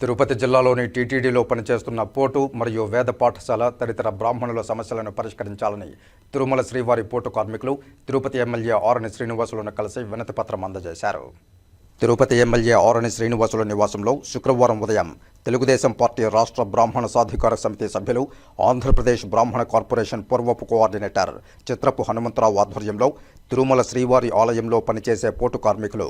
తిరుపతి జిల్లాలోని టీటీడీలో పనిచేస్తున్న పోటు మరియు వేద పాఠశాల తదితర బ్రాహ్మణుల సమస్యలను పరిష్కరించాలని తిరుమల శ్రీవారి పోటు కార్మికులు తిరుపతి ఎమ్మెల్యే ఆరణి శ్రీనివాసులను కలిసి వినతిపత్రం అందజేశారు. తిరుపతి ఎమ్మెల్యే ఆరణి శ్రీనివాసుల నివాసంలో శుక్రవారం ఉదయం తెలుగుదేశం పార్టీ రాష్ట్ర బ్రాహ్మణ సాధికార సమితి సభ్యులు ఆంధ్రప్రదేశ్ బ్రాహ్మణ కార్పొరేషన్ పూర్వపు కోఆర్డినేటర్ చిత్రపు హనుమంతరావు ఆధ్వర్యంలో తిరుమల శ్రీవారి ఆలయంలో పనిచేసే పోటు కార్మికులు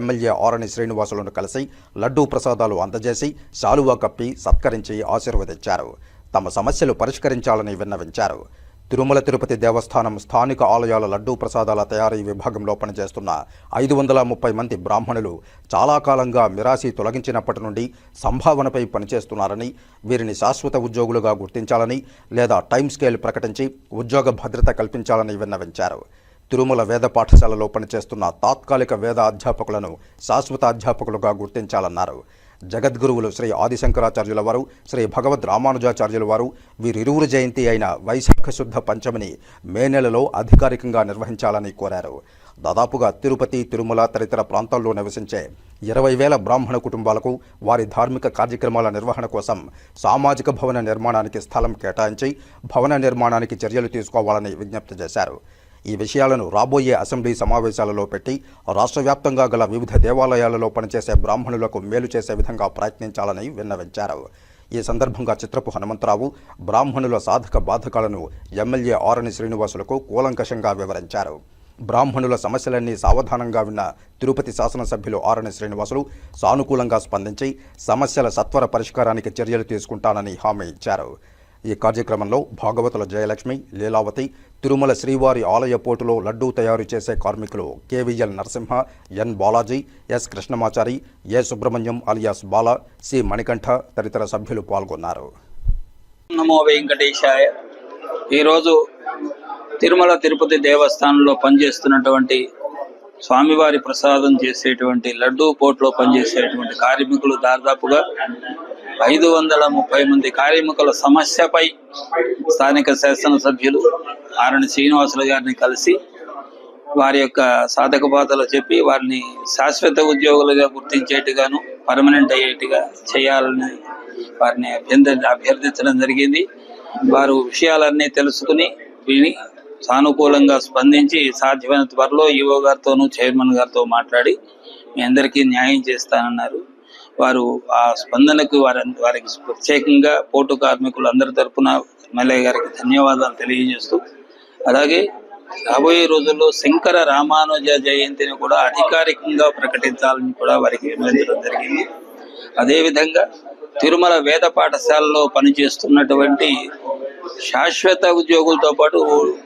ఎమ్మెల్యే ఆరణి శ్రీనివాసులను కలిసి లడ్డూ ప్రసాదాలు అందజేసి శాలువా కప్పి సత్కరించి ఆశీర్వదించారు. తమ సమస్యలు పరిష్కరించాలని విన్నవించారు. తిరుమల తిరుపతి దేవస్థానం స్థానిక ఆలయాల లడ్డూ ప్రసాదాల తయారీ విభాగంలో పనిచేస్తున్న ఐదు వందల ముప్పై మంది బ్రాహ్మణులు చాలా కాలంగా మిరాసి తొలగించినప్పటి నుండి సంభావనపై పనిచేస్తున్నారని వీరిని శాశ్వత ఉద్యోగులుగా గుర్తించాలని లేదా టైం స్కేల్ ప్రకటించి ఉద్యోగ భద్రత కల్పించాలని విన్నవించారు. తిరుమల వేద పాఠశాలలో పనిచేస్తున్న తాత్కాలిక వేద అధ్యాపకులను శాశ్వత అధ్యాపకులుగా గుర్తించాలన్నారు. జగద్గురువులు శ్రీ ఆదిశంకరాచార్యుల వారు శ్రీ భగవద్ రామానుజాచార్యుల వారు వీరిరువురు జయంతి అయిన వైశాఖ శుద్ధ పంచమిని మే నెలలో అధికారికంగా నిర్వహించాలని కోరారు. దాదాపుగా తిరుపతి తిరుమల తదితర ప్రాంతాల్లో నివసించే ఇరవై వేల బ్రాహ్మణ కుటుంబాలకు వారి ధార్మిక కార్యక్రమాల నిర్వహణ కోసం సామాజిక భవన నిర్మాణానికి స్థలం కేటాయించి భవన నిర్మాణానికి చర్యలు తీసుకోవాలని విజ్ఞప్తి చేశారు. ఈ విషయాలను రాబోయే అసెంబ్లీ సమావేశాలలో పెట్టి రాష్ట్ర వ్యాప్తంగా గల వివిధ దేవాలయాలలో పనిచేసే బ్రాహ్మణులకు మేలు చేసే విధంగా ప్రయత్నించాలని విన్నవించారు. ఈ సందర్భంగా చిత్రపు హనుమంతరావు బ్రాహ్మణుల సాధక బాధకాలను ఎమ్మెల్యే ఆరణి శ్రీనివాసులకు కూలంకషంగా వివరించారు. బ్రాహ్మణుల సమస్యలన్నీ సావధానంగా విన్న తిరుపతి శాసనసభ్యులు ఆరణి శ్రీనివాసులు సానుకూలంగా స్పందించి సమస్యల సత్వర పరిష్కారానికి చర్యలు తీసుకుంటానని హామీ ఇచ్చారు. ఈ కార్యక్రమంలో భాగవతుల జయలక్ష్మి లీలావతి తిరుమల శ్రీవారి ఆలయ పోటులో లడ్డూ తయారు చేసే కార్మికులు KVL Narasimha N Balaji S Krishnamachari A Subrahmanyam alias Bala C Manikanta తదితర సభ్యులు పాల్గొన్నారు. నమో వెంకటేశాయ. ఈరోజు తిరుమల తిరుపతి దేవస్థానంలో పనిచేస్తున్నటువంటి స్వామివారి ప్రసాదం చేసేటువంటి లడ్డూ పోట్లో పనిచేసేటువంటి కార్మికులు దాదాపుగా ఐదు వందల ముప్పై మంది కార్మికుల సమస్యపై స్థానిక శాసనసభ్యులు ఆరణి శ్రీనివాసులు గారిని కలిసి వారి యొక్క సాధక బాధలు చెప్పి వారిని శాశ్వత ఉద్యోగులుగా గుర్తించేట్టుగాను పర్మనెంట్ అయ్యేట్టుగా చేయాలని వారిని అభ్యర్థి అభ్యర్థించడం జరిగింది. వారు విషయాలన్నీ తెలుసుకుని విని సానుకూలంగా స్పందించి సాధ్యమైన త్వరలో ఈవో గారితోనూ చైర్మన్ గారితో మాట్లాడి మీ అందరికీ న్యాయం చేస్తానన్నారు. వారు ఆ స్పందనకు వారి వారికి ప్రత్యేకంగా పోటు కార్మికులు అందరి తరఫున ఎమ్మెల్యే గారికి ధన్యవాదాలు తెలియజేస్తూ అలాగే రాబోయే రోజుల్లో శంకర రామానుజ జయంతిని కూడా అధికారికంగా ప్రకటించాలని కూడా వారికి వినవించడం జరిగింది. అదేవిధంగా తిరుమల వేద పాఠశాలలో పనిచేస్తున్నటువంటి శాశ్వత ఉద్యోగులతో పాటు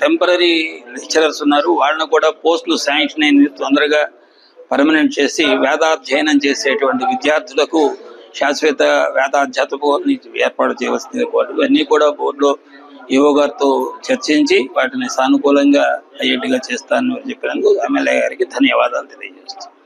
టెంపరీ లెక్చరర్స్ ఉన్నారు. వాళ్ళని కూడా పోస్టులు శాంక్షన్ అయిన తొందరగా పర్మనెంట్ చేసి వేదాధ్యయనం చేసేటువంటి విద్యార్థులకు శాశ్వత వేదాధ్యాతని ఏర్పాటు చేయవలసింది కోరు ఇవన్నీ కూడా బోర్డులో ఈవో గారితో చర్చించి వాటిని సానుకూలంగా అయ్యేట్టుగా చేస్తానని చెప్పినందుకు ఎమ్మెల్యే గారికి ధన్యవాదాలు తెలియజేస్తున్నాను